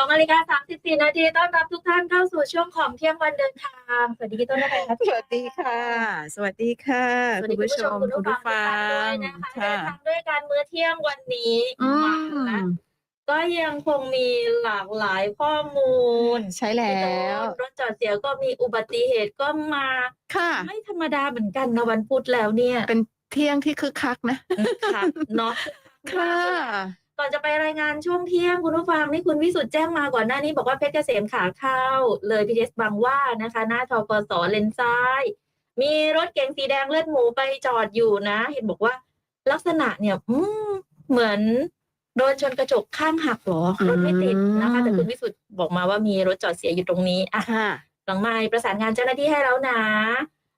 12นาฬิกา34นาทีต้อนรับทุกท่านเข้าสู่ช่วงของเที่ยงวันเดินทาง สวัสดีพี่ต้นนะคะ สวัสดีค่ะ สวัสดีค่ะสวัสคุดีณผู้ชมคุณคุณผู้ผู้ฟัฟังงทุกท่านด้วยนะคะเดิค่ะนทางด้วยการมื้อเที่ยงวันนี้อืมามแล้วก็ยังคงมีหลากหลายข้อมูล ใช่แล้วรถจอดเสียก็มีอุบัติเหตุก็มาค่ะ ไม่ธรรมดาเหมือนกันนะวันพุธแล้วเนี่ย เป็นเที่ยงที่คึกคักนะค่ะเนาะค่ะ ก่อนจะไปรายงานช่วงเที่ยงคุณผู้ฟังนี่คุณวิสุทธ์แจ้งมาก่อนหน้านี้บอกว่าเพชรเกษมขาเข้า เลยพีเอสบางหว่านะคะ หน้าทกสเลนซ้าย มีรถเก๋งสีแดงเลือดหมูไปจอดอยู่นะ เห็นบอกว่า ลักษณะเนี่ยอืมเหมือนโดนชนกระจกข้างหักเหรอรถไม่ติดนะคะ แต่คุณวิสุทธ์บอกมาว่ามีรถจอดเสียอยู่ตรงนี้อะค่ะหลังไม้ประสานงานเจ้าหน้าที่ให้แล้วนะ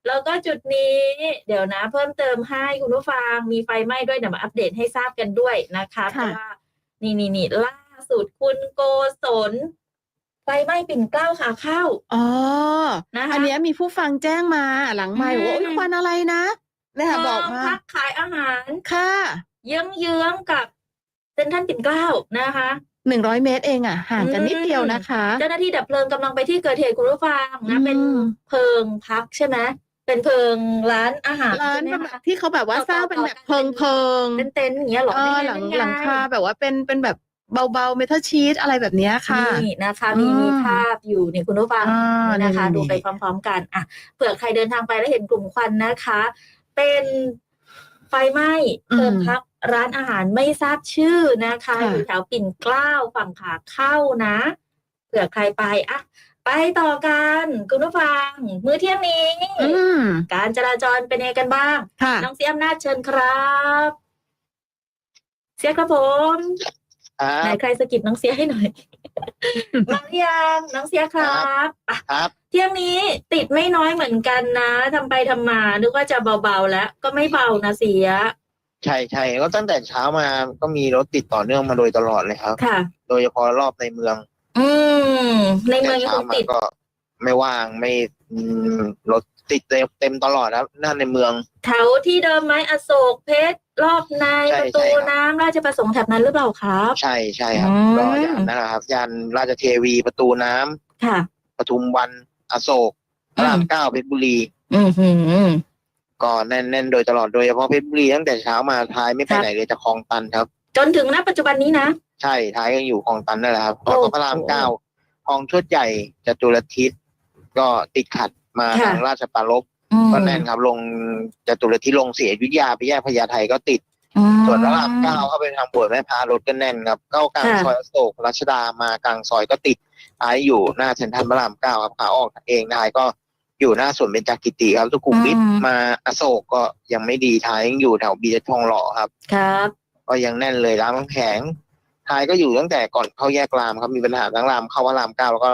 แล้วก็จุดนี้เดี๋ยวนะ เพิ่มเติมให้คุณผู้ฟังมีไฟไหม้ด้วยเดี๋ยวมาอัปเดตให้ทราบกันด้วยนะคะเพค่ะราะว่า นี่นี่นี่ล่าสุดคุณโกศลไฟไหม้ปิ่นเกล้าขาเข้าอ๋อนะคะอันเนี้ยมีผู้ฟังแจ้งมาหลังไม่อืมว่าโอ้ยควันอะไรนะเนี่ยบอกมาพักขายอาหารค่ะเยื้องเยื้องๆกับเซ็นทรัลปิ่นเกล้านะคะหนึ่งร้อยเมตรเองอะห่างกันนิดเดียวนะคะ เจ้าหน้าที่ดับเพลิงกำลังไปที่เกิดเหตุคุณผู้ฟังนะอืมเป็นเพลิงพักใช่ไหม เป็นเพลิงร้านอาหารร้านใช่ไหมแบบคะ ที่เขาแบบว่าต่อๆสร้างเป็นแบบกันเพิงเพิงเป็นเต็นท์อย่างเงี้ยเหรอเออไม่หลังไม่หลังคาแบบว่าเป็นเป็นแบบเบาๆเมทัลชีตอะไรแบบเนี้ยค่ะ นี่นะคะมีอืมมีภาพอยู่นี่คุณผู้ฟังอ่านะคะ นี่ดูไปนี่พร้อมๆกันอะเผื่อใครเดินทางไปแล้วเห็นกลุ่มควันนะคะ เป็นไฟไหม้เพลิงพักร้านอาหารไม่ทราบชื่อนะคะค่ะ อยู่แถวปิ่นเกล้าฝั่งขาเข้านะเผื่อใครไปอะ ไปต่อกันคุณผู้ฟัง มื้อเที่ยงนี้อืมการจราจรเป็นยังไงกันบ้างค่ะน้องเสียอำนาจเชิญครับ เสียครับผมครัไหนบใครสะกิดน้องเสียให้หน่อยมาหรือยังน้องเสียครับอะครับ เที่ยงนี้ติดไม่น้อยเหมือนกันนะทำไปทำมานึกว่าจะเบาๆแล้ว ก็ไม่เบานะเสีย ใช่ใช่ก็ตั้งแต่เช้ามาก็มีรถติดต่อเนื่องมาโดยตลอดเลยครับค่ะโดยเฉพาะรอบในเมืองอื ม ในเมืแต่องยังเช้าคงมาติด ก็ไม่ว่างไม่อืมรถติดเต็มเต็มตลอดครับนั่นในเมืองแถวที่เดิมไหมอโศกเพชรรอบในใช่ประตูใช่ครับน้ำราชประสงค์แถบนั้นหรือเปล่าครับ ใช่ใช่ครับอืมก็อย่างนั้นนะครับยานราชเทวีประตูน้ำค่ะปทุมวันอโศกพระรามเก้าเพชรบุรี อืมหืมก็แน่นแน่นโดยตลอดโดยเฉพาะเพชรบุรีตั้งแต่เช้ามาท้ายไม่ไปครับไหนเลยจะคลองตันครับ จนถึงณปัจจุบันนี้นะ ใช่ท้ายยังอยู่คลองตันนั่นแหละครับโอ้แล้วก็พระรามเก้า คลองชดใหญ่จตุรทิศก็ติดขัดมาค่ะ ทางราชปรารภอืมก็แน่นครับ ลงจตุรทิศลงเสียอยุธยาไปแยกพญาไทก็ติด อืม ส่วนพระรามเก้าเข้าไปทางบวชแม่พารถก็แน่นครับเข้ากลางค่ะ ซอยอโศกรัชดามากลางซอยก็ติดท้ายอยู่หน้าเซ็นทรัลพระรามเก้าครับขาออกเองท้ายก็อยู่หน้าสวนเบญจกิติครับสุขุมวิทอืม มาอโศกก็ยังไม่ดีท้ายยังอยู่แถวบีเจทองหล่อครับ ครับ ก็ยังแน่นเลยร้านน้ำแข็ง ท้ายก็อยู่ตั้งแต่ก่อนเข้าแยกรามครับมีปัญหาทั้งรามเข้าพระรามเก้าแล้วก็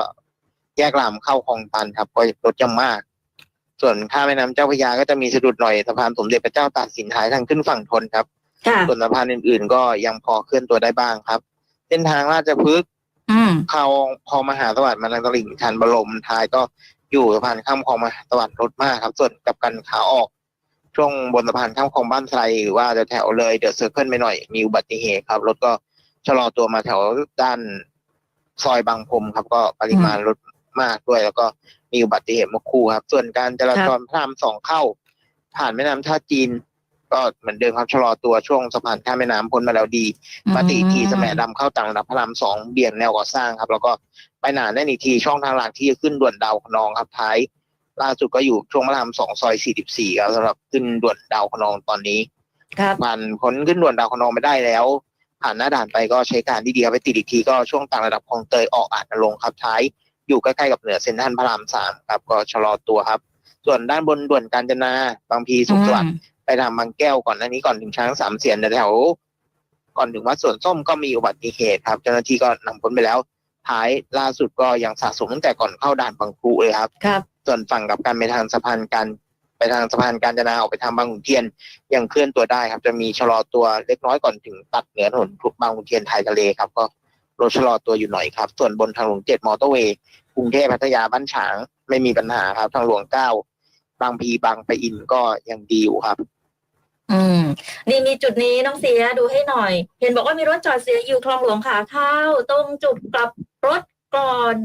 แยกรามเข้าคลองตันครับก็รถยังมาก ส่วนข้ามแม่น้ำเจ้าพระยาก็จะมีสะดุดหน่อยสะพานสมเด็จพระเจ้าตากสินท้ายทางขึ้นฝั่งทนครับค่ะส่วนสะพานอื่น ๆ ก็ยังพอเคลื่อนตัวได้บ้างครับเส้นทางราชพฤกษ์อืมเข้าคลองมหาสวัสดิ์มาทางตลิ่งชันบรมท้ายก็อยู่สะพานข้ามคลองมหาสวัสดิ์รถมากครับ ส่วนกลับกันขาออกช่วงบนสะพานข้ามคลองบ้านไทรหรือว่าจะแถวเลยเดอะเซอร์เคิลไปหน่อยมีอุบัติเหตุครับรถก็ ชะลอตัวมาแถวด้านซอยบางพรมครับ ก็ปริมาณรถมากด้วย แล้วก็มีอุบัติเหตุเมาคู่ครับ ส่วนการจราจรพระรามสองเข้า ผ่านแม่น้ำท่าจีน ก็เหมือนเดิมครับชะลอตัวช่วงสะพานข้ามแม่น้ำพ้นมาแล้วดีมาตีทีสแหมดำเข้าต่างระดับพระรามสองเบี่ยงแนวก่อสร้างครับ แล้วก็ไปหนาแน่นอีกทีช่องทางหลักที่จะขึ้นด่วนดาวคะนองครับท้ายล่าสุดก็อยู่ช่วงพระรามสองซอยสี่สิบสี่ครับสำหรับขึ้นด่วนดาวคะนองตอนนี้ครับผ่านพ้นขึ้นด่วนดาวคะนองไม่ได้แล้ว ผ่านหน้าด่านไปก็ใช้การที่ดีครับไปติดอีกทีก็ช่วงต่างระดับคลองเตยออกอาจจะลงครับท้ายอยู่ใกล้ๆกับเหนือเซ็นทรัลพระรามสามครับก็ชะลอตัวครับ ส่วนด้านบนด่วนกาญจนาบางพีสุขสวัสดิ์ไปทางบางแก้วก่อนหน้านี้ก่อนถึงช้างสามเสียนแถวๆก่อนถึงวัดสวนส้มก็มีอุบัติเหตุครับ เจ้าหน้าที่ก็นำพ้นไปแล้ว ท้ายล่าสุดก็ยังสะสมตั้งแต่ก่อนเข้าด่านบางครูเลยครับครับส่วนฝั่งกับการไปทางสะพานการ ไปทางสะพานการจนาออกไปทางบางขุนเทียนยังเคลื่อนตัวได้ครับ จะมีชะลอตัวเล็กน้อยก่อนถึงตัดเหนือถนนบางขุนเทียนไทยทะเลครับก็รถชะลอตัวอยู่หน่อยครับ ส่วนบนทางหลวงเจ็ดมอเตอร์เวย์กรุงเทพพัทยาบ้านฉางไม่มีปัญหาครับ ทางหลวงเก้าบางพีบางไปะอินก็ยังดีอยู่ครับ อืม นี่มีจุดนี้น้องเสียดูให้หน่อย เห็นบอกว่ามีรถจอดเสียอยู่คลองหลวงขาเข้าตรงจุดกลับรถก่อน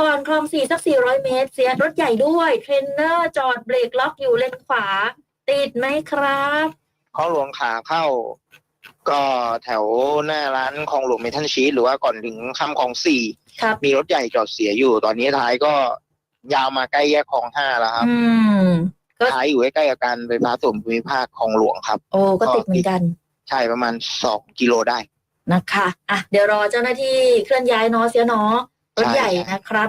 ก่อนคลองสี่สักสี่ร้อยเมตร เสียรถใหญ่ด้วย เทรนเนอร์จอดเบรกล็อกอยู่เลนขวา ติดไหมครับคลองหลวงขาเข้า ก็แถวหน้าร้านคลองหลวงเมทัลชีสหรือว่าก่อนถึงข้ามคลองสี่ครับมีรถใหญ่จอดเสียอยู่ ตอนนี้ท้ายก็ยาวมาใกล้แยกคลองห้าแล้วครับอืมก็ท้ายอยู่ใกล้ๆกับการไฟฟ้าส่วนภูมิภาคคลองหลวงครับ โอ้ก็ติดเหมือนกัน ใช่ประมาณสองกิโลได้นะคะ อะ เดี๋ยวรอเจ้าหน้าที่เคลื่อนย้ายเนาะเสียเนาะ รถใช่ใหญ่ใช่นะครับ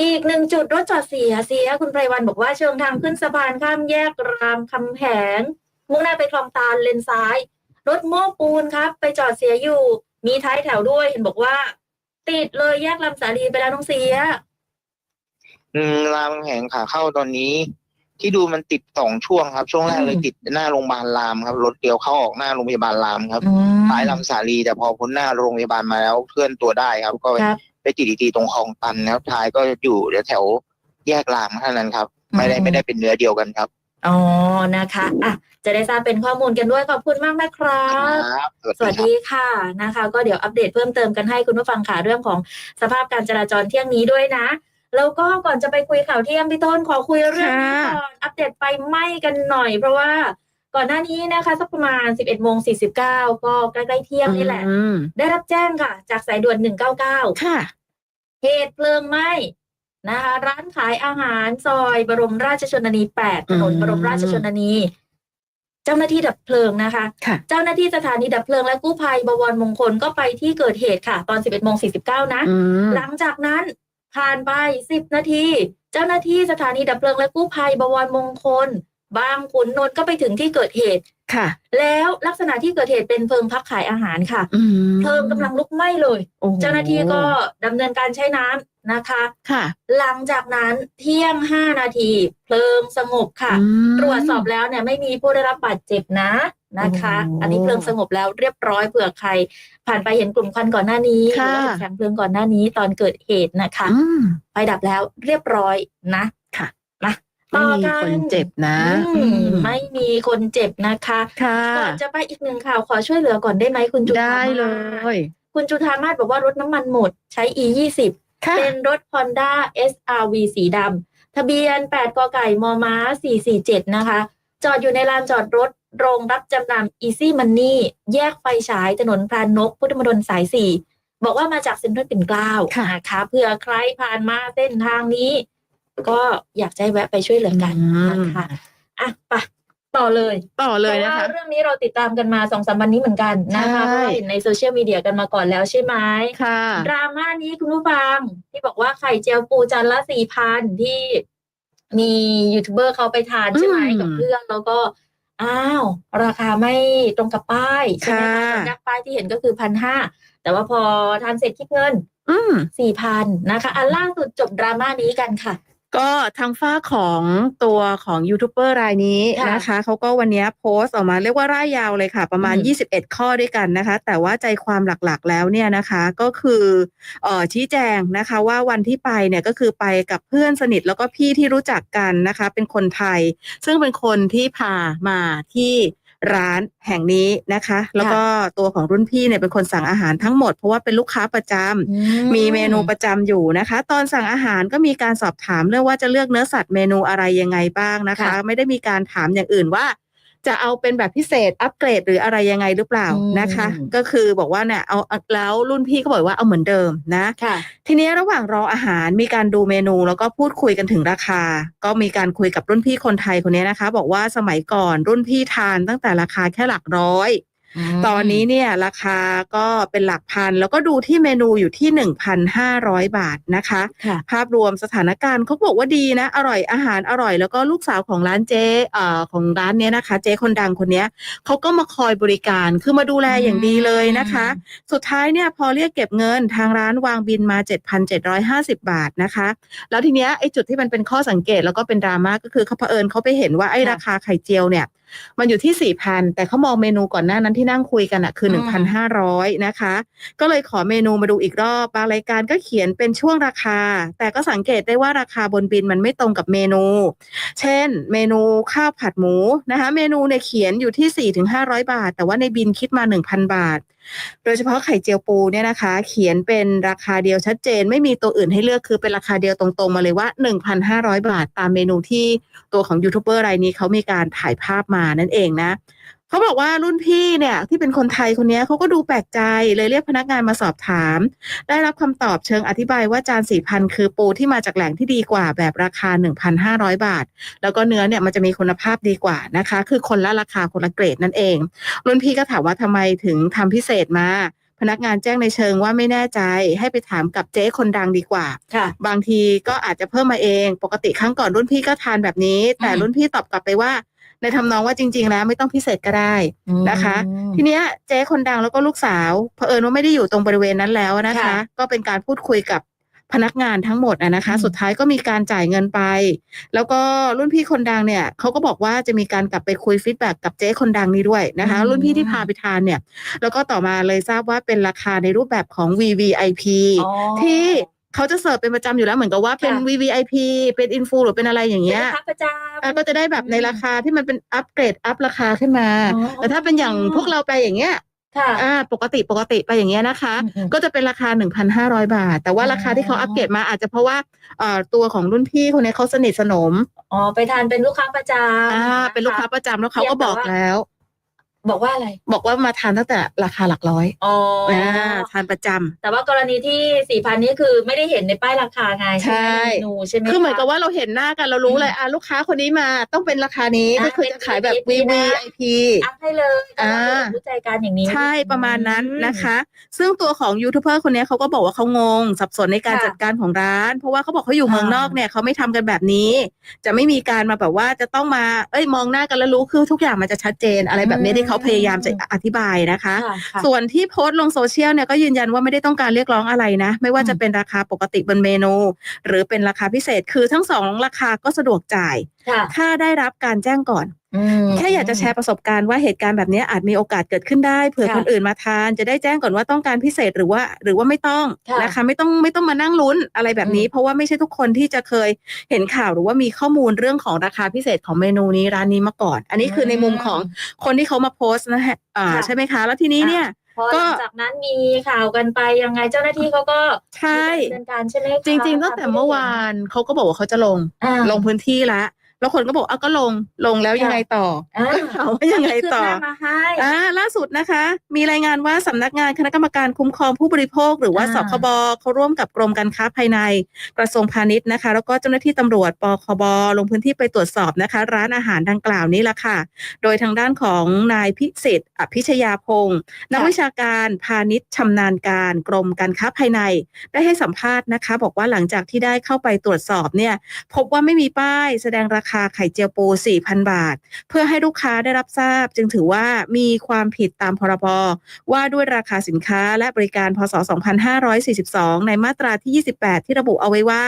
อีกหนึ่งจุดรถจอดเสียเสียคุณไพรวันบอกว่าเชิงทางขึ้นสะพานข้ามแยกรามคำแหงมุ่งหน้าไปคลองตาลเลนซ้าย รถโม้ปูนครับ ไปจอดเสียอยู่ มีท้ายแถวด้วยเห็นบอกว่า ติดเลยแยกลำสาลีไปแล้วน้องเสีย อืมรามคำแหงขาเข้าตอนนี้ ที่ดูมันติดสองช่วงครับ ช่วงแรกเลยอืมติดหน้าโรงพยาบาลรามครับรถเดียวเข้าออกหน้าโรงพยาบาลรามครับอืม ท้ายลำสาลีแต่พอพ้นหน้าโรงพยาบาลมาแล้วเคลื่อนตัวได้ครับก็ครับ ไปติดอีกทีตรงคลองตันแล้วท้ายก็อยู่แถวๆแยกรามเท่านั้นครับ ไม่ได้อืมไม่ได้เป็นเนื้อเดียวกันครับอ๋อนะคะอะจะได้ทราบเป็นข้อมูลกันด้วยขอบคุณมากนะครับครับ สวัสดีค่ะนะคะ ก็เดี๋ยวอัปเดตเพิ่มเติมกันให้คุณผู้ฟังค่ะเรื่องของสภาพการจราจรเที่ยงนี้ด้วยนะ แล้วก็ก่อนจะไปคุยข่าวเที่ยงพี่ต้นขอคุยเรื่องนี้ค่ะก่อนอัปเดตไฟไหม้กันหน่อย เพราะว่าก่อนหน้านี้นะคะสักประมาณ 11โมง49 ก็ใกล้ๆเที่ยงนี่แหละอืมได้รับแจ้งค่ะ จากสายด่วน 199 ค่ะ เหตุเพลิงไหม้นะคะร้านขายอาหารซอยบรมราชชนนี8ถนนอืมบรมราชชนนี เจ้าหน้าที่ดับเพลิงนะคะค่ะเจ้าหน้าที่สถานีดับเพลิงและกู้ภัยบวรมงคลก็ไปที่เกิดเหตุค่ะ ตอน11โมง49นะอืมหลังจากนั้นผ่านไป10นาที เจ้าหน้าที่สถานีดับเพลิงและกู้ภัยบวรมงคล บางขุนนนท์ก็ไปถึงที่เกิดเหตุ ค่ะ แล้วลักษณะที่เกิดเหตุเป็นเพลิงพักขายอาหารค่ะ อืมเพลิงกำลังลุกไหม้เลย โอ้โเจ้าหน้าที่ก็ดำเนินการใช้น้ำนะคะ ค่ะหลังจากนั้นเที่ยง 5 นาที เพลิงสงบค่ะ อืม ตรวจสอบแล้วเนี่ยไม่มีผู้ได้รับบาดเจ็บนะนะคะ โอ้อันนี้เพลิงสงบแล้วเรียบร้อยเผื่อใคร ผ่านไปเห็นกลุ่มควันก่อนหน้านี้หรือค่ะว่าเห็นแสงเพลิงก่อนหน้านี้ตอนเกิดเหตุนะคะอืม ไฟดับแล้วเรียบร้อยนะค่ะ นะ ไม่มีต่อกัคนเจ็บนะอืมอืมไม่มีคนเจ็บนะคะค่ะก่อนจะไปอีกหนึ่งข่าวขอช่วยเหลือก่อนได้ไหมคุณจุธาได้มาศเลย คุณจุธามาศบอกว่ารถน้ำมันหมดใช้ e 2 0ค่ะเป็นรถ Honda SRV สีดำทะเบียน 8กไก่มอม้า 447 นะคะ จอดอยู่ในลานจอดรถโรงรับจำนำ Easy Money แยกไฟฉายถนนพรานนก พุทธมณฑลสาย 4 บอกว่ามาจากเซ็นทรัลปิ่นเกล้าค่ะนะคะเผื่อใครผ่านมาเส้นทางนี้ ก็อยากจะให้แวะไปช่วยเหลือกันอืมนะคะอะไปต่อเลยต่อเลยพนะราะคะว่าเรื่องนี้เราติดตามกันมาสองสามวันนี้เหมือนกันนะคะใช่เพราะว่าเห็นในโซเชียลมีเดียกันมาก่อนแล้วใช่ไหมค่ะดราม่านี้คุณผู้ฟังที่บอกว่าไข่เจียวปูจานละสี่พันที่มียูทูบเบอร์เขาไปทานใช่ไหมอืมกับเพื่อนแล้วก็อ้าว ราคาไม่ตรงกับป้ายใช่ไหมคะค่ะตอนแรกป้ายที่เห็นก็คือพันห้าแต่ว่าพอทานเสร็จคิดเงินอืมสี่พันนะคะ อันล่าสุดจบดราม่านี้กันค่ะ ก็ทางฝ้ากของตัวของยูทูบเบอร์รายนี้ค่ะนะคะ เขาก็วันนี้โพสต์ออกมาเรียกว่าร่ายยาวเลยค่ะ ประมาณอืม21 ข้อด้วยกันนะคะ แต่ว่าใจความหลักๆแล้วเนี่ยนะคะก็คือเอ่อชี้แจงนะคะว่าวันที่ไปเนี่ยก็คือไปกับเพื่อนสนิทแล้วก็พี่ที่รู้จักกันนะคะ เป็นคนไทย ซึ่งเป็นคนที่พามาที่ ร้านแห่งนี้นะคะ แล้วก็ตัวของรุ่นพี่เนี่ยเป็นคนสั่งอาหารทั้งหมด เพราะว่าเป็นลูกค้าประจำอืมีเมนูประจำอยู่นะคะ ตอนสั่งอาหารก็มีการสอบถามเรื่องว่าจะเลือกเนื้อสัตว์เมนูอะไรยังไงบ้างนะคะค่ะไม่ได้มีการถามอย่างอื่นว่า จะเอาเป็นแบบพิเศษอัปเกรดหรืออะไรยังไงหรือเปล่าอืมนะคะ ก็คือบอกว่าเนี่ยเอาเอาแล้วรุ่นพี่ก็บอกว่าเอาเหมือนเดิมนะค่ะทีนี้ระหว่างรออาหารมีการดูเมนูแล้วก็พูดคุยกันถึงราคา ก็มีการคุยกับรุ่นพี่คนไทยคนนี้นะคะ บอกว่าสมัยก่อนรุ่นพี่ทานตั้งแต่ราคาแค่หลักร้อยม ตอนนี้เนี่ยราคาก็เป็นหลักพัน แล้วก็ดูที่เมนูอยู่ที่ 1,500 บาทนะคะค่ะภาพรวมสถานการณ์เขาบอกว่าดีนะ อร่อยอาหารอร่อย แล้วก็ลูกสาวของร้านเจ๊เอ่อของร้านเนี้ยนะคะ เจ๊คนดังคนเนี้ยเขาก็มาคอยบริการคือมาดูแลอย่างดีเลยนะคะ สุดท้ายเนี่ยพอเรียกเก็บเงินทางร้านวางบินมา 7,750 บาทนะคะ แล้วทีเนี้ยไอ้จุดที่มันเป็นข้อสังเกตแล้วก็เป็นดราม่าก็คือเขาเผอิญเขาไปเห็นว่าไอ้ค่ะราคาไข่เจียวเนี่ย มันอยู่ที่4,000แต่เขามองเมนูก่อนหน้านั้นที่นั่งคุยกันอะคืออืม1,500นะคะ ก็เลยขอเมนูมาดูอีกรอบบางรายการก็เขียนเป็นช่วงราคา แต่ก็สังเกตได้ว่าราคาบนบินมันไม่ตรงกับเมนู เช่น เมนูข้าวผัดหมูนะคะ เมนูเนี่ยเขียนอยู่ที่4-500บาท แต่ว่าในบินคิดมา1,000บาท โดยเฉพาะไข่เจียวปูเนี่ยนะคะ เขียนเป็นราคาเดียวชัดเจน ไม่มีตัวอื่นให้เลือกคือเป็นราคาเดียวตรงๆมาเลยว่า 1,500 บาท ตามเมนูที่ตัวของยูทูบเบอร์รายนี้เขามีการถ่ายภาพมานั่นเองนะ เขาบอกว่ารุ่นพี่เนี่ยที่เป็นคนไทยคนเนี้ยเขาก็ดูแปลกใจเลยเรียกพนักงานมาสอบถาม ได้รับคำตอบเชิงอธิบายว่าจานสี่พันคือปูที่มาจากแหล่งที่ดีกว่าแบบราคา 1,500 บาท แล้วก็เนื้อเนี่ยมันจะมีคุณภาพดีกว่านะคะ คือคนละราคาคนละเกรดนั่นเอง รุ่นพี่ก็ถามว่าทำไมถึงทำพิเศษมาพนักงานแจ้งในเชิงว่าไม่แน่ใจให้ไปถามกับเจ๊คนดังดีกว่าค่ะบางทีก็อาจจะเพิ่มมาเอง ปกติครั้งก่อนรุ่นพี่ก็ทานแบบนี้ แต่อืมรุ่นพี่ตอบกลับไปว่า ในทำนองว่าจริง ๆ แล้วไม่ต้องพิเศษก็ได้นะคะอืมทีเนี้ยเจ๊คนดังแล้วก็ลูกสาวเผอิญว่าไม่ได้อยู่ตรงบริเวณนั้นแล้วนะคะค่ะก็เป็นการพูดคุยกับพนักงานทั้งหมดอะนะคะอืมสุดท้ายก็มีการจ่ายเงินไป แล้วก็รุ่นพี่คนดังเนี่ยเขาก็บอกว่าจะมีการกลับไปคุยฟีดแบ็กกับเจ๊คนดังนี้ด้วยนะคะ รุ่นพี่ที่พาไปทานเนี่ย แล้วก็ต่อมาเลยทราบว่าเป็นราคาในรูปแบบของ VVIP อ๋อที่ เขาจะเสิร์ฟเป็นประจำอยู่แล้วเหมือนกับว่าเป็น ค่ะ VVIP เป็นอินฟูหรือเป็นอะไรอย่างเป็นเงี้ยลูกค้าประจำอะก็จะได้แบบในราคาที่มันเป็นอัปเกรดอัพราคาขึ้นมา อ๋อ แต่ถ้าเป็นอย่างพวกเราไปอย่างเงี้ยค่ะ อ่าปกติปกติไปอย่างเงี้ยนะคะ อืมอืมก็จะเป็นราคา 1,500 บาท แต่ว่าอ๋อราคาที่เขาอัปเกรดมาอาจจะเพราะว่าเอ่อตัวของรุ่นพี่คนนี้เขาสนิทสนมอ๋อไปทานเป็นลูกค้าประจำอ่าะะเป็นลูกค้าประจำแล้วเขาก็เพียงแต่บอกว่าแล้ว บอกว่าอะไร บอกว่ามาทานตั้งแต่ราคาหลักร้อยอ๋อออ่าทานประจำแต่ว่ากรณีที่สี่พันนี้คือไม่ได้เห็นในป้ายราคาไงใช่ไหมเมนูใช่ไหมคือเหมือนกับะว่าเราเห็นหน้ากันเรารู้เลยอ่าลูกค้าคนนี้มาต้องเป็นราคานี้อ่าก็คือจะขายแบบเป็น VVIP VIP อัพให้เลยอ่ารู้ใจกันอย่างนี้ ใช่ประมาณนั้นอืมนะคะ ซึ่งตัวของยูทูบเบอร์คนนี้เขาก็บอกว่าเขางง สับสนในการค่ะจัดการของร้าน เพราะว่าเขาบอกเขาอยู่เมืองนอกเนี่ยเขาไม่ทำกันแบบนี้ จะไม่มีการมาแบบว่าจะต้องมาเอ้ยมองหน้ากันแล้วรู้คือทุกอย่างมันจะชัดเจนอะไรแบบนี้อืมที่เขาพยายามจะอธิบายนะคะค่ะค่ะส่วนที่โพสต์ลงโซเชียลเนี่ยก็ยืนยันว่าไม่ได้ต้องการเรียกร้องอะไรนะ ไม่ว่าจะอืมเป็นราคาปกติบนเมนู หรือเป็นราคาพิเศษคือทั้งสองราคาก็สะดวกจ่ายค่ะถ้าได้รับการแจ้งก่อนอืม แค่อยากจะแชร์ประสบการณ์ว่าเหตุการณ์แบบนี้อาจมีโอกาสเกิดขึ้นได้เผื่อค่ะคนอื่นมาทาน จะได้แจ้งก่อนว่าต้องการพิเศษหรือว่า หรือว่าไม่ต้องค่ะนะคะไม่ต้องไม่ต้องมานั่งลุ้นอะไรแบบนี้อืมเพราะว่าไม่ใช่ทุกคนที่จะเคยเห็นข่าวหรือว่ามีข้อมูลเรื่องของราคาพิเศษของเมนูนี้ร้านนี้มาก่อน อันนี้คือในมุมของคนที่เขามาโพสต์นะฮะอ่าค่ะใช่ไหมคะ แล้วทีนี้เนี่ยพอก็หลังจากนั้นมีข่าวกันไปยังไงเจ้าหน้าที่เขาก็ใช่มีการดำเนินการใช่ไหมคะจริงๆตั้งแต่เมื่อวานเขาก็บอกว่าเขาจะลงอ่าลงพื้นที่ละ แล้วคนก็บอกอะก็ลงลงแล้วยังไงต่ออ่าถามว่ายังไงต่อคืบหน้ามาให้อ่าล่าสุดนะคะ มีรายงานว่าสำนักงานคณะกรรมการคุ้มครองผู้บริโภค หรือว่าอ่าสคบเขาร่วมกับกรมการค้าภายในกระทรวงพาณิชย์นะคะ แล้วก็เจ้าหน้าที่ตำรวจปคบลงพื้นที่ไปตรวจสอบนะคะ ร้านอาหารดังกล่าวนี้ละค่ะ โดยทางด้านของนายพิสิทธิ์อภิชยาพงศ์นักวิชาการพาณิชย์ชำนาญการกรมการค้าภายใน ได้ให้สัมภาษณ์นะคะ บอกว่าหลังจากที่ได้เข้าไปตรวจสอบเนี่ย พบว่าไม่มีป้ายแสดงราคาไข่เจียวปู 4,000 บาท เพื่อให้ลูกค้าได้รับทราบ จึงถือว่ามีความผิดตามพรบว่าด้วยราคาสินค้าและบริการพศ 2542 ในมาตราที่ 28 ที่ระบุเอาไว้ว่า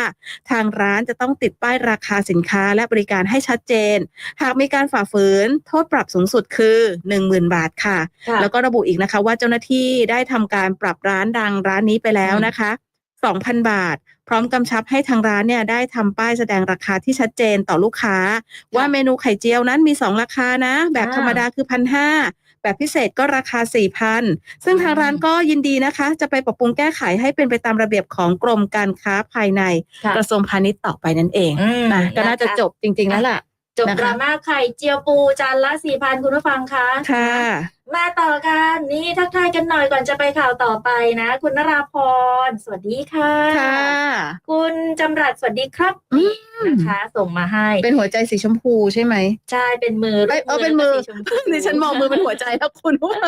ทางร้านจะต้องติดป้ายราคาสินค้าและบริการให้ชัดเจน หากมีการฝ่าฝืน โทษปรับสูงสุดคือ 10,000 บาทค่ะค่ะแล้วก็ระบุอีกนะคะว่าเจ้าหน้าที่ได้ทำการปรับร้านดังร้านนี้ไปแล้วนะคะ2,000 บาท พร้อมกำชับให้ทางร้านเนี่ยได้ทำป้ายแสดงราคาที่ชัดเจนต่อลูกค้า ว่าเมนูไข่เจียวนั้นมี 2 ราคานะ แบบอ่าธรรมดาคือพันห้าแบบพิเศษก็ราคา 4,000 ซึ่งทางร้านก็ยินดีนะคะ จะไปปรับปรุงแก้ไขให้เป็นไปตามระเบียบของกรมการค้าภายในค่ะกระทรวงพาณิชย์ต่อไปนั่นเองอืมนะก็น่าจะคจบจริง ๆ แล้วล่ะจบนะคะดราม่าไข่เจียวปูจานละสี่พันคุณผู้ฟังคะค่ะ มาต่อกันนี่ทักทายกันหน่อยก่อนจะไปข่าวต่อไปนะ คุณนราพร สวัสดีค่ะ ค่ะ คุณจำรัดสวัสดีครับอืมนี่นะคะ ส่งมาให้ เป็นหัวใจสีชมพูใช่ไหมใช่เป็นมือเอ้ยเออเป็นมือแล้วก็สีชมพูดิฉันมองมือเป็นหัวใจแล้วคุณว่า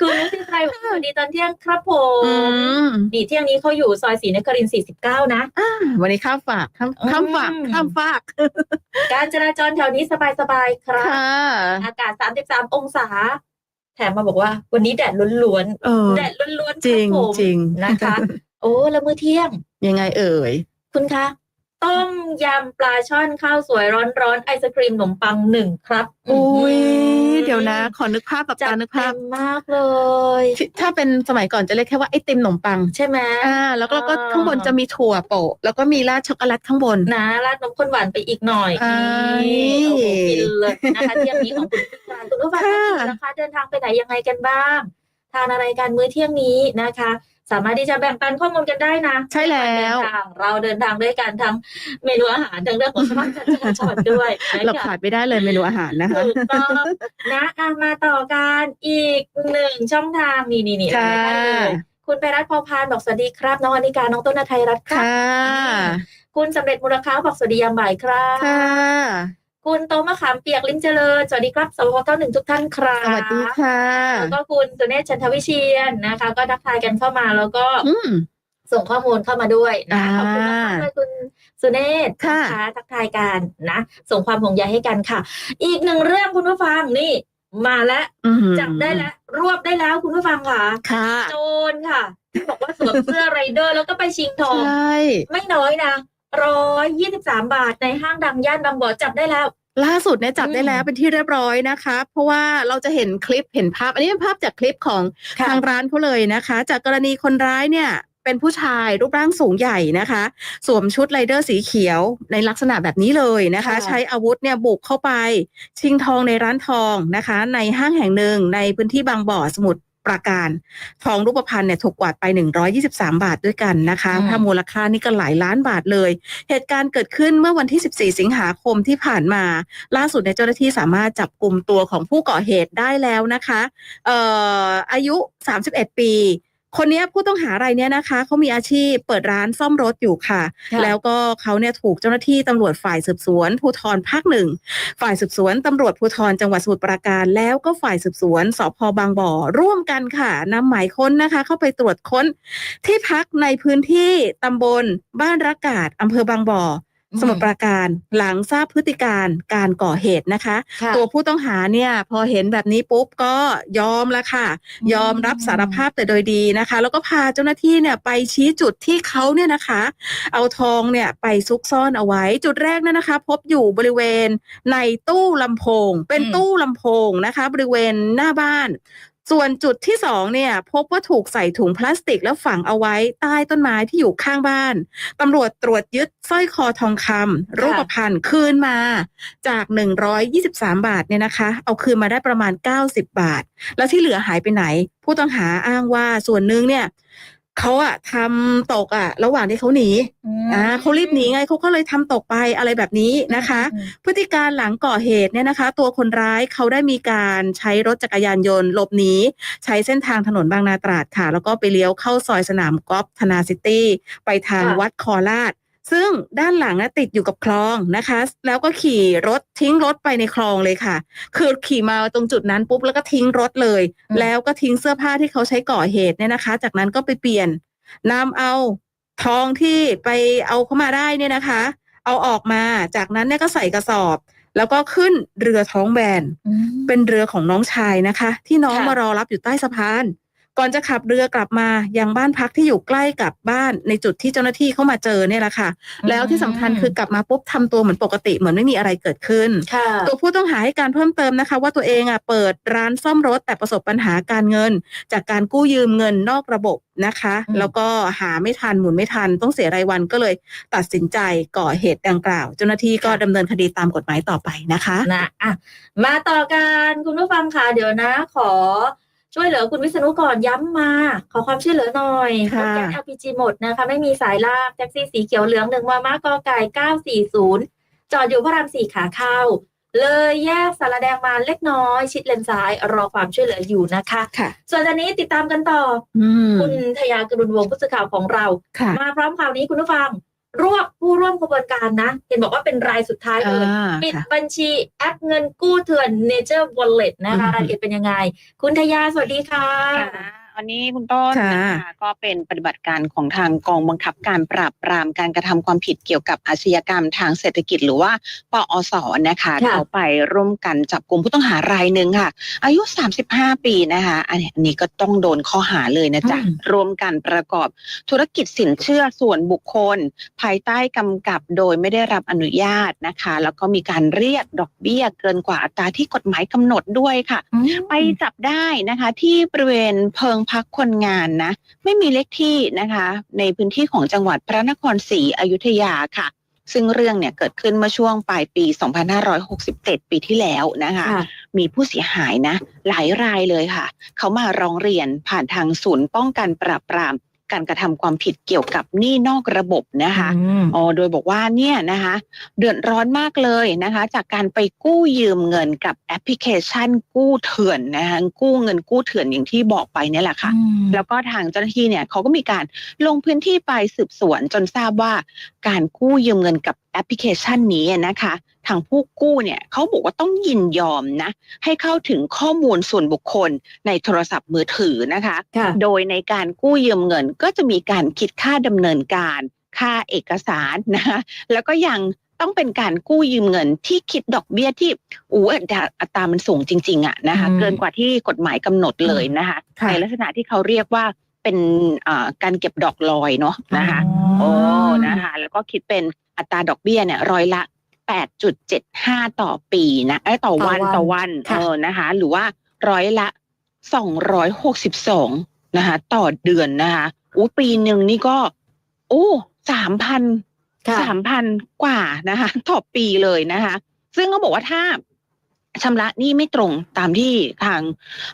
คุณนุสิไทยบอกสวัสดีตอนเที่ยงครับผอืมมนี่เที่ยงนี้เขาอยู่ซอยศรีนครินทร์49 นะอ่าวันนี้ข้ามฝากข้ามข้ามฝากอืมข้ามฝาก การจราจรแถวนี้สบายๆครับค่ะอากาศ 33 องศา แถมมาบอกว่า วันนี้แดดล้วนเออๆแดดล้วนๆคจรัริบงผมจริงนะคะ โอ้แล้วมื้อเที่ยง ยังไงเอ่ย คุณคะ ต้มยำปลาช่อนข้าวสวยร้อนๆไอศครีมขนมปังหนึ่งครับอุ้ยมเดี๋ยวนะ ขอนึกภาพแบบจัตาดนึกเต็ภาพมมากเลย ที่ถ้าเป็นสมัยก่อนจะเรียกแค่ว่าไอติมขนมปัง ใช่ไหมอ่า แล้วก็แล้วก็อ่าข้างบนจะมีถั่วโปะ แล้วก็มีราดช็อกโกแลตข้างบน นะราดนมข้นหวานไปอีกหน่อยอ่านี่โอ้โหฟินเลยนะคะเที่ยงนี้ของคุณผู้ฟังคุณผู้ฟังค่ะนะคะ เดินทางไปไหนยังไงกันบ้าง ทานอะไรกันมื้อเที่ยงนี้นะคะ สามารถที่จะแบ่งปันข้อมูลกันได้นะใช่แล้วเดินทางเราเดินทางด้วยกันทั้งเมนูอาหารทั้งเรื่องของสภาพการจราจรด้วยนะเราคะขาดไม่ได้เลยเมนูอาหารนะคะถูกต้องนะอะมาต่อกันอีกหนึ่งช่องทางนี่นี่นี่ค่ะได้เลยคุณไปรัฐพอพานบอกสวัสดีครับ น้องอนิกา น้องต้นนไทยรัฐครับค่ะ คุณสำเร็จมูลค้าบอกสวัสดียามบ่ายครับค่ะ คุณโตมะขามเปียกลิ้มเจริญ สวัสดีครับสวเก้าหนึ่งทุกท่านครับสวัสดีค่ะ แล้วก็คุณสุเนศชันทวิเชียนนะคะ ก็ทักทายกันเข้ามาแล้วก็อืมส่งข้อมูลเข้ามาด้วยนะอ่าขอบคุณมากๆเลยคุณสุเนศค่ะนะคะทักทายกันนะ ส่งความห่วงใยให้กันค่ะ อีกหนึ่งเรื่องคุณผู้ฟังนี่ มาแล้วอื้อหือจับได้แล้ว รวบได้แล้วคุณผู้ฟังค่ะค่ะโจรค่ะที่บอกว่าสวมเสื้อไรเดอร์แล้วก็ไปชิงทองใช่ไม่น้อยนะ ร้อยยี่สิบสามบาทในห้างดังย่านบางบ่อจับได้แล้ว ล่าสุดเนี่ยจับได้อืมแล้วเป็นที่เรียบร้อยนะคะ เพราะว่าเราจะเห็นคลิปเห็นภาพ อันนี้เป็นภาพจากคลิปของค่ะ ทางร้านเขาเลยนะคะ จากกรณีคนร้ายเนี่ยเป็นผู้ชายรูปร่างสูงใหญ่นะคะ สวมชุดไรเดอร์สีเขียวในลักษณะแบบนี้เลยนะคะ ค่ะ ใช้อาวุธเนี่ยบุกเข้าไป ชิงทองในร้านทองนะคะ ในห้างแห่งหนึ่งในพื้นที่บางบ่อสมุทร ปราการ ทองรูปพรรณเนี่ยถูกกวาดไป 123 บาทด้วยกันนะคะอืมถ้ามูลค่านี่ก็หลายล้านบาทเลย เหตุการณ์เกิดขึ้นเมื่อวันที่ 14 สิงหาคมที่ผ่านมา ล่าสุดในยเจ้าหน้าที่สามารถจับกลุ่มตัวของผู้ก่อเหตุได้แล้วนะคะ เอ่ออายุ 31 ปี คนเนี้ยผู้ต้องหารายเนี้ยนะคะเขามีอาชีพเปิดร้านซ่อมรถอยู่ค่ะค่ะ แล้วก็เขาเนี่ยถูกเจ้าหน้าที่ตำรวจฝ่ายสืบสวนภูธรภาคหนึ่งฝ่ายสืบสวนตำรวจภูธรจังหวัดสมุทรปราการ แล้วก็ฝ่ายสืบสวนสพบางบ่อ ร่วมกันค่ะนำหมายค้นนะคะ เข้าไปตรวจค้นที่พักในพื้นที่ตำบลบ้านรักกาดอำเภอบางบ่ออ สมุทรปราการหลังทราบพฤติการการก่อเหตุนะคะค่ะตัวผู้ต้องหาเนี่ยพอเห็นแบบนี้ปุ๊บก็ยอมละค่ะอืมยอมรับสารภาพแต่โดยดีนะคะ แล้วก็พาเจ้าหน้าที่เนี่ยไปชี้จุดที่เขาเนี่ยนะคะ เอาทองเนี่ยไปซุกซ่อนเอาไว้จุดแรกเนี่ยนะคะ พบอยู่บริเวณในตู้ลำโพง เป็นอืมตู้ลำโพงนะคะ บริเวณหน้าบ้าน ส่วนจุดที่สองเนี่ย พบว่าถูกใส่ถุงพลาสติกแล้วฝังเอาไว้ใต้ต้นไม้ที่อยู่ข้างบ้านตำรวจตรวจยึดสร้อยคอทองคำรูปพรรณคืนมาจาก 123 บาทเนี่ยนะคะ เอาคืนมาได้ประมาณ 90 บาท แล้วที่เหลือหายไปไหน ผู้ต้องหาอ้างว่าส่วนหนึ่งเนี่ย เขาอะทำตกอะระหว่างที่เขาหนีมอ่าเขารีบหนีไงเขาก็เลยทำตกไปอะไรแบบนี้นะคะอืมพฤติการหลังก่อเหตุเนี่ยนะคะ ตัวคนร้ายเขาได้มีการใช้รถจักรยานยนต์หลบหนีใช้เส้นทางถนนบางนาตราดค่ะ แล้วก็ไปเลี้ยวเข้าซอยสนามกอล์ฟธนาซิตี้ ไปทางค่ะวัดคอลาด ซึ่งด้านหลังนะติดอยู่กับคลองนะคะ แล้วก็ขี่รถทิ้งรถไปในคลองเลยค่ะ คือขี่มาตรงจุดนั้นปุ๊บแล้วก็ทิ้งรถเลยอืมแล้วก็ทิ้งเสื้อผ้าที่เขาใช้ก่อเหตุเนี่ยนะคะ จากนั้นก็ไปเปลี่ยนนำเอาทองที่ไปเอาเข้ามาได้เนี่ยนะคะ เอาออกมาจากนั้นเนี่ยก็ใส่กระสอบ แล้วก็ขึ้นเรือท้องแบนอืมเป็นเรือของน้องชายนะคะ ที่น้องค่ะมารอรับอยู่ใต้สะพาน ก่อนจะขับเรือกลับมายังบ้านพักที่อยู่ใกล้กับบ้านในจุดที่เจ้าหน้าที่เข้ามาเจอเนี่ยแหละค่ะ แล้วที่สำคัญคือกลับมาปุ๊บทำตัวเหมือนปกติเหมือนไม่มีอะไรเกิดขึ้นค่ะตัวผู้ต้องหาให้การเพิ่มเติมนะคะ ว่าตัวเองอะเปิดร้านซ่อมรถแต่ประสบปัญหาการเงิน จากการกู้ยืมเงินนอกระบบนะคะอืมแล้วก็หาไม่ทันหมุนไม่ทัน ต้องเสียรายวันก็เลยตัดสินใจก่อเหตุดังกล่าว เจ้าหน้าที่ก็ดำเนินคดีตามกฎหมายต่อไปนะคะนะอะมาต่อกันคุณผู้ฟังค่ะเดี๋ยวนะขอ ช่วยเหลือคุณวิษณุก่อนย้ำมา ขอความช่วยเหลือหน่อยรค่ะถแก๊ส LPG หมดนะคะ ไม่มีสายลากแท็กซี่สีเขียวเหลืองหนึ่งมามากอไก่เก้าสี่ศูนย์จอดอยู่พระรามสี่ขาเข้า เลยแยกสารแดงมาเล็กน้อย ชิดเลนซ้าย รอความช่วยเหลืออยู่นะคะค่ะส่วนตอนนี้ติดตามกันต่ออืมคุณทยากรุณวงศ์ผู้สื่อข่าวของเราค่ะมาพร้อมข่าวนี้คุณผู้ฟัง รวบผู้ร่วมขบวนการนะ เห็นบอกว่าเป็นรายสุดท้ายเลยอ่าปิดค่ะบัญชีแอปเงินกู้เถื่อน Nature Wallet นะคะอืมรายละเอียดเป็นยังไง คุณทยา สวัสดีค่ะ ค่ะวันนี้คุณต้นค่ะนะคะก็เป็นปฏิบัติการของทางกองบังคับการปราบปรามการกระทำความผิดเกี่ยวกับอาชญากรรมทางเศรษฐกิจหรือว่าปอสนะคะค่ะเขาไปร่วมกันจับกลุ่มผู้ต้องหารายหนึ่งค่ะ อายุ 35 ปีนะคะ อันนี้อันนี้ก็ต้องโดนข้อหาเลยนะจ๊ะอืมร่วมกันประกอบธุรกิจสินเชื่อส่วนบุคคล ภายใต้กำกับโดยไม่ได้รับอนุญาตนะคะ แล้วก็มีการเรียกดอกเบี้ยเกินกว่าอัตราที่กฎหมายกำหนดด้วยค่ะ ไปจับได้นะคะที่บริเวณเพิงพักคนงานนะ ไม่มีเลขที่นะคะ ในพื้นที่ของจังหวัดพระนครศรีอยุธยาค่ะ ซึ่งเรื่องเนี่ยเกิดขึ้นเมื่อช่วงปลายปี 2567 ปีที่แล้วนะคะค่ะมีผู้เสียหายนะ หลายรายเลยค่ะ เขามาร้องเรียนผ่านทางศูนย์ป้องกันปราบปราม การกระทำความผิดเกี่ยวกับหนี้นอกระบบนะคะอืมอ๋อโดยบอกว่าเนี่ยนะคะเดือดร้อนมากเลยนะคะ จากการไปกู้ยืมเงินกับแอปพลิเคชันกู้เถื่อนนะคะกู้เงินกู้เถื่อนอย่างที่บอกไปเนี่ยแหละค่ะ แล้วก็ทางเจ้าหน้าที่เนี่ยเขาก็มีการลงพื้นที่ไปสืบสวนจนทราบว่าการกู้ยืมเงินกับแอปพลิเคชันนี้นะคะ ทางผู้กู้เนี่ยเขาบอกว่าต้องยินยอมนะให้เข้าถึงข้อมูลส่วนบุคคลในโทรศัพท์มือถือนะคะค่ะโดยในการกู้ยืมเงินก็จะมีการคิดค่าดำเนินการค่าเอกสารนะคะแล้วก็ยังต้องเป็นการกู้ยืมเงินที่คิดดอกเบี้ยที่อู้อัตราอัตรามันสูงจริง ๆอะนะคะอืมเกินกว่าที่กฎหมายกำหนดเลยนะคะค่ะในลักษณะที่เขาเรียกว่าเป็นอ่าการเก็บดอกลอยเนาะนะคะอ๋โอ้อนะคะแล้วก็คิดเป็นอัตราดอกเบี้ยเนี่ยร้อยละ 8.75 ต่อปีนะเอ้ยต่อวันต่ต่ออวัวันนค่ะ เออนะคะ หรือว่าร้อยละ 262 นะคะ ต่อเดือนนะคะอู้ปีหนึ่งนี่ก็ โอ้สามพัน ค่ะ สามพันกว่านะคะ ต่อปีเลยนะคะ ซึ่งเขาบอกว่าถ้า ชำระหนี้ไม่ตรงตามที่ทาง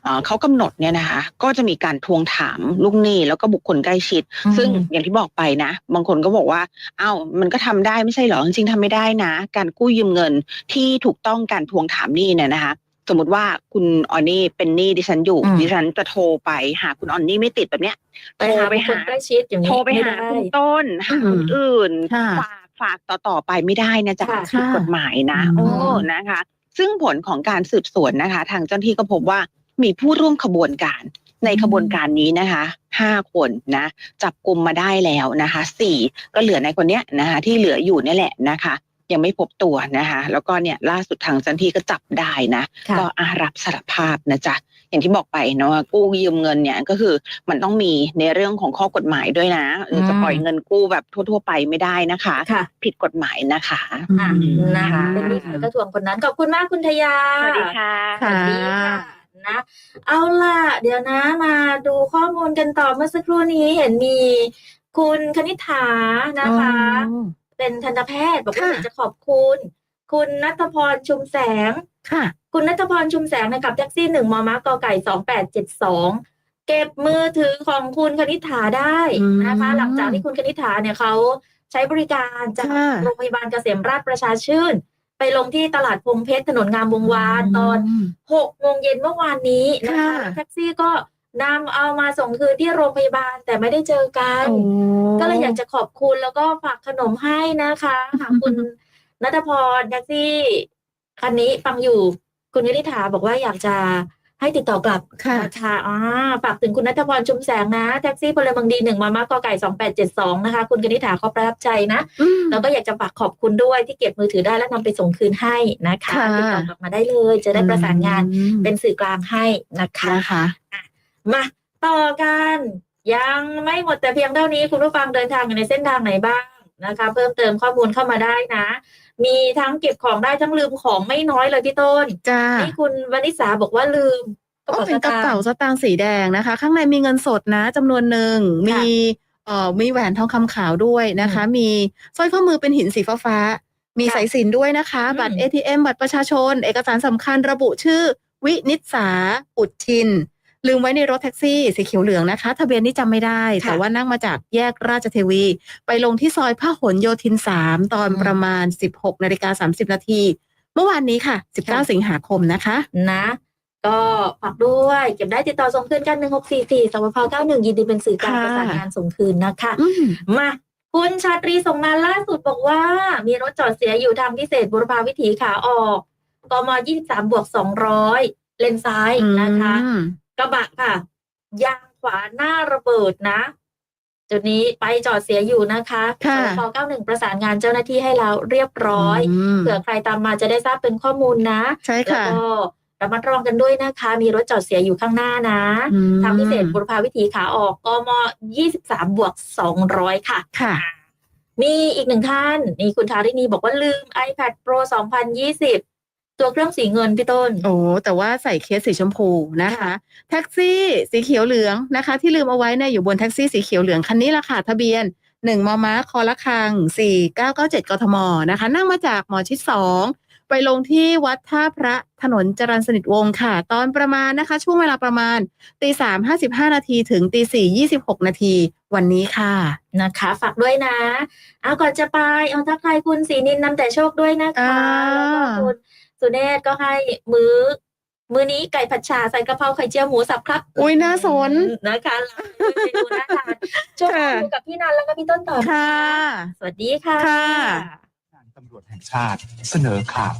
เอ่อเขากำหนดเนี่ยนะคะ ก็จะมีการทวงถามลูกหนี้แล้วก็บุคคลใกล้ชิดอืมซึ่งอย่างที่บอกไปนะ บางคนก็บอกว่าเอ้ามันก็ทำได้ไม่ใช่เหรอจริงๆทำไม่ได้นะ การกู้ยืมเงินที่ถูกต้องการทวงถามหนี้เนี่ยนะคะสมมติว่าคุณออนนี่เป็นหนี้ดิฉันอยู่อืมดิฉันจะโทรไปหาคุณออนนี่ไม่ติดแบบเนี้ยไปหาโทรไปบุคคลหาใกล้ชิดอย่างนี้โทรไปหาม่ด้คุณต้นหาคนอื่นค่ะฝากฝากต่อต่อๆไปไม่ได้นะจ๊ะค่ะผิดกฎหมายนะอืมโอ้นะคะ ซึ่งผลของการสืบสวนนะคะ ทางเจ้าหน้าที่ก็พบว่ามีผู้ร่วมขบวนการในขบวนการนี้นะคะห้าคนนะ จับกลุ่มมาได้แล้วนะคะสี่ก็เหลือในคนเนี้ยนะคะ ที่เหลืออยู่เนี่ยแหละนะคะ ยังไม่พบตัวนะคะ แล้วก็เนี่ยล่าสุดทางเจ้าหน้าที่ก็จับได้นะค่ะก็อารับสารภาพนะจ๊ะ อย่างที่บอกไปเนาะว่ากู้ยืมเงินเนี่ยก็คือมันต้องมีในเรื่องของข้อกฎหมายด้วยนะเออจะอืมปล่อยเงินกู้แบบทั่ว ๆ ไปไม่ได้นะคะค่ะผิดกฎหมายนะคะอะนะค่ะเป็นนี่ค่ะก็ทวงคนนั้นขอบคุณมากคุณทยาสวัสดีค่ะสวัสดีค่ะนะเอาล่ะ เดี๋ยวนะมาดูข้อมูลกันต่อเมื่อสักครู่นี้เห็นมีคุณคณิษฐานะคะอ๋อเป็นทันตแพทย์บอกว่าค่ะอยากจะขอบคุณ คุณนัทพรชุมแสง ค่ะ คุณนัทพรชุมแสงนะครับแท็กซี่หนึ่งมอมากอไก่สองแปดเจ็ดสองเก็บมือถือของคุณคณิษฐาได้อืมนะคะ หลังจากที่คุณคณิษฐาเนี่ยเขาใช้บริการจากค่ะโรงพยาบาลเกษมราชประชาชื่น ไปลงที่ตลาดพงเพชรถนนงามวงวานตอนมหกโมงเย็นเมื่อวานนี้นะคะค่ะแล้วแท็กซี่ก็นำเอามาส่งคืนที่โรงพยาบาลแต่ไม่ได้เจอกันโอ้ก็เลยอยากจะขอบคุณแล้วก็ฝากขนมให้นะคะหากคุณนัทพรแท็กซี่ คันนี้ฟังอยู่คุณยริธาบอกว่าอยากจะให้ติดต่อกลับค่ะนะคะอ่าฝากถึงคุณนัทพรชุมแสงนะ แท็กซี่พลเมืองดีหนึ่งมามากอไก่สองแปดเจ็ดสองนะคะ คุณกนิษฐาเขาประทับใจนะอืมแล้วก็อยากจะฝากขอบคุณด้วยที่เก็บมือถือได้และนำไปส่งคืนให้นะคะค่ะติดต่อกลับมาได้เลย จะได้ประสานงานอืมเป็นสื่อกลางให้นะคะนะคะมาต่อกัน ยังไม่หมดแต่เพียงเท่านี้คุณผู้ฟังเดินทางอยู่ในเส้นทางไหนบ้าง นะคะ เพิ่มเติมข้อมูลเข้ามาได้นะ มีทั้งเก็บของได้ทั้งลืมของไม่น้อยเลยพี่ต้นจ้านี่คุณวนิสาบอกว่าลืมกระก็เป๋าเป็นสกระตางเป๋าค์สตางค์สีแดงนะคะ ข้างในมีเงินสดนะจำนวนหนึ่งค่ะมีเอ่อมีแหวนทองคำขาวด้วยนะคะ มีสร้อยข้อมือเป็นหินสีฟ้าฟ้าๆมีค่ะสายสิญจนด้วยนะคะอืมบัตร ATM บัตรประชาชน เอกสารสำคัญระบุชื่อ วินิษสาอุดชิน ลืมไว้ในรถแท็กซี่สีเขียวเหลืองนะคะ ทะเบียนนี่จำไม่ได้ ค่ะ แต่ว่านั่งมาจากแยกราชเทวี ไปลงที่ซอยพหลโยธิน 3 ตอนอืมประมาณ 16นาฬิกา30 นาที เมื่อวานนี้ค่ะค่ะ 19 สิงหาคมนะคะ นะ ก็ฝากด้วยเก็บได้ติดต่อส่งคืนกันหนึ่งหกสี่สี่สวพเก้าหนึ่งยินดีเป็นสื่อกลางค่ะ ประสานงานส่งคืนนะคะ อืม มาคุณชาตรีส่งมาล่าสุดบอกว่า มีรถจอดเสียอยู่ทางพิเศษบุรพาวิถีขาออกกมยี่สามบวกสองร้อยเลนซ้ายนะคะ อืม กระบะค่ะ ยางขวาหน้าระเบิดนะ จุดนี้ไปจอดเสียอยู่นะคะค่ะสพ91 ประสานงานเจ้าหน้าที่ให้แล้วเรียบร้อยมเผื่อใครตามมาจะได้ทราบเป็นข้อมูลนะ ใช่แล้วค่ะก็ระมัดระวังกันด้วยนะคะ มีรถจอดเสียอยู่ข้างหน้านะอืมทางพิเศษบุรพาวิถีขาออกกม23 บวก 200 ค่ะ ค่ะมีอีกหนึ่งท่านนี่คุณทารินีบอกว่าลืม iPad Pro 2020 ตัวเครื่องสีเงินพี่ต้น โอ้แต่ว่าใส่เคสสีชมพูนะคะ แท็กซี่สีเขียวเหลืองนะคะ ที่ลืมเอาไว้เนี่ยอยู่บนแท็กซี่สีเขียวเหลืองคันนี้ละค่ะทะเบียนหนึ่งมอม้าคอละคังสี่เก้าเก้าเจ็ดกทมนะคะ นั่งมาจากหมอชิดสองไปลงที่วัดท่าพระถนนจรัญสนิทวงศ์ค่ะ ตอนประมาณนะคะ ช่วงเวลาประมาณตีสามห้าสิบห้านาทีถึงตีสี่ยี่สิบหกนาทีวันนี้ค่ะนะคะ ฝากด้วยนะ เอาก่อนจะไปเอาทักทายคุณศรีนินนำแต่โชคด้วยนะคะอ่าแล้วก็คุณ สุเนศก็ให้มื้อ มื้อนี้ไก่ผัดชาใส่กะเพราไข่เจียวหมูสับครับ อุ้ยน่าสนนะคะเมนูน่าทานช่วงนี้อยู่กับพี่นันแล้วก็พี่ต้นต่อนะคะค่ะ สวัสดีค่ะค่ะการตำรวจแห่งชาติเสนอข่าว